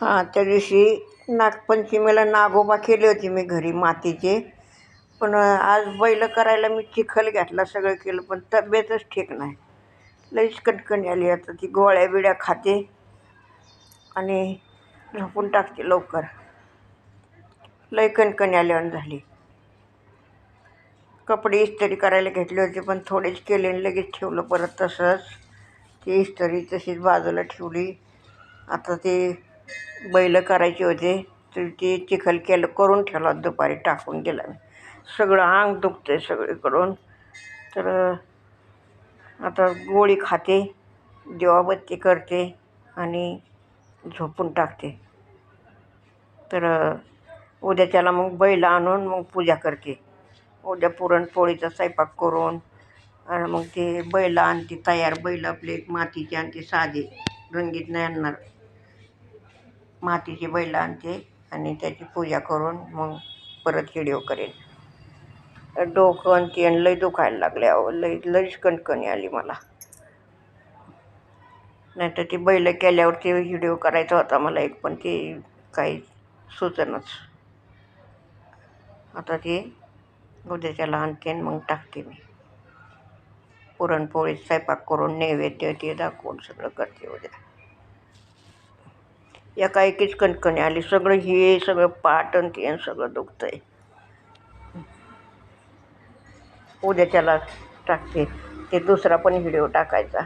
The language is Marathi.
हां त्या दिवशी नागपंचमीला नागोबा केली होती मी घरी मातीचे. पण आज बैल करायला मी चिखल घातला सगळं केलं पण तब्येतच ठीक नाही. लईच कणकणी आली आता ती गोळ्या बिड्या खाते आणि झोपून टाकते लवकर. लई कणकणी आल्यावर झाली. कपडे इस्त्री करायला घेतले होते पण थोडेच केले आणि लगेच ठेवलं परत तसंच. ती इस्त्री तशीच बाजूला ठेवली. आता ते बैल करायचे होते तर ते चिखल केलं करून ठेवला दुपारी टाकून दिला मी. सगळं अंग दुखतं आहे सगळीकडून. तर आता गोळी खाते देवाबत्ती करते आणि झोपून टाकते. तर उद्या त्याला मग बैल आणून मग पूजा करते. उद्या पुरणपोळीचा स्वयंपाक करून आणि मग ते बैल आणते तयार बैल आपले मातीचे आणते साधे रंगीत नाही आणणार. मातीचे बैल आणते आणि त्याची पूजा करून मग परत हिडिओ करेन. डोकं आणते आणि लई दुखायला लागले अहो लई लईच कणकणी आली मला. नाहीतर ती बैल केल्यावर ते व्हिडिओ करायचा होता मला एक पण ती काही सुचनच. आता ती उद्याच्याला आणते आणि मग टाकते मी. पुरणपोळी स्वयंपाक करून नैवेद्य ते दाखवून सगळं करते उद्या. एका एकीच कणकणी आली. सगळं हे सगळं पाट आणि ते आणि सगळं आहे उद्याच्याला टाकते. ते दुसरा पण व्हिडिओ टाकायचा.